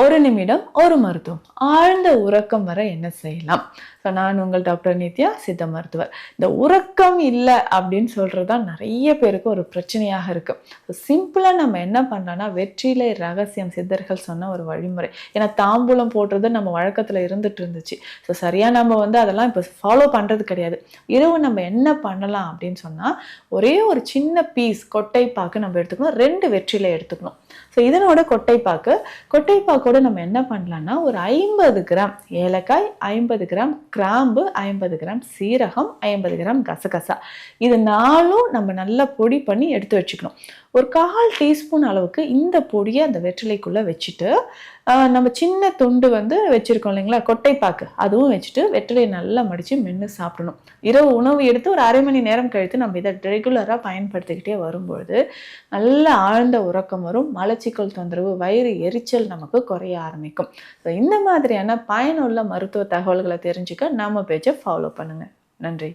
ஒரு நிமிடம் ஒரு மருத்துவம். ஆழ்ந்த உறக்கம் வர என்ன செய்யலாம்? ஸோ நான் உங்கள் டாக்டர் நித்யா சித்த மருத்துவர். இந்த உறக்கம் இல்லை அப்படின்னு சொல்கிறது தான் நிறைய பேருக்கு ஒரு பிரச்சனையாக இருக்குது ஸோ சிம்பிளாக நம்ம என்ன பண்ணலாம்னா வெற்றிலை ரகசியம் சித்தர்கள் சொன்ன ஒரு வழிமுறை. ஏன்னா தாம்பூலம் போடுறது நம்ம வழக்கத்தில் இருந்துட்டு இருந்துச்சு. ஸோ சரியாக நம்ம வந்து அதெல்லாம் இப்போ ஃபாலோ பண்ணுறது கிடையாது. இரவு நம்ம என்ன பண்ணலாம் அப்படின்னு சொன்னால் ஒரே ஒரு சின்ன பீஸ் கொட்டைப்பாக்கு நம்ம எடுத்துக்கணும். ரெண்டு வெற்றிலை எடுத்துக்கணும். ஸோ இதனோட கொட்டைப்பாக்கு கூட நம்ம என்ன பண்ணலாம்னா ஒரு ஐம்பது கிராம் ஏலக்காய் ஐம்பது கிராம் கிராம்பு ஐம்பது கிராம் சீரகம் ஐம்பது கிராம் கசகசா. இது நாலும் நம்ம நல்லா பொடி பண்ணி எடுத்து வச்சுக்கணும். ஒரு கால் டீஸ்பூன் அளவுக்கு இந்த பொடியை அந்த வெற்றிலைக்குள்ளே வச்சுட்டு நம்ம சின்ன துண்டு வந்து வச்சுருக்கோம் இல்லைங்களா கொட்டைப்பாக்கு. அதுவும் வச்சுட்டு வெற்றிலையை நல்லா மடித்து மென்று சாப்பிடணும். இரவு உணவு எடுத்து ஒரு அரை மணி நேரம் கழித்து நம்ம இதை ரெகுலராக பயன்படுத்திக்கிட்டே வரும்பொழுது நல்ல ஆழ்ந்த உறக்கம் வரும். மலச்சிக்கல் தொந்தரவு வயிறு எரிச்சல் நமக்கு குறைய ஆரம்பிக்கும். ஸோ இந்த மாதிரியான பயனுள்ள மருத்துவ தகவல்களை தெரிஞ்சுக்க நம்ம பேஜை ஃபாலோ பண்ணுங்கள் நன்றி.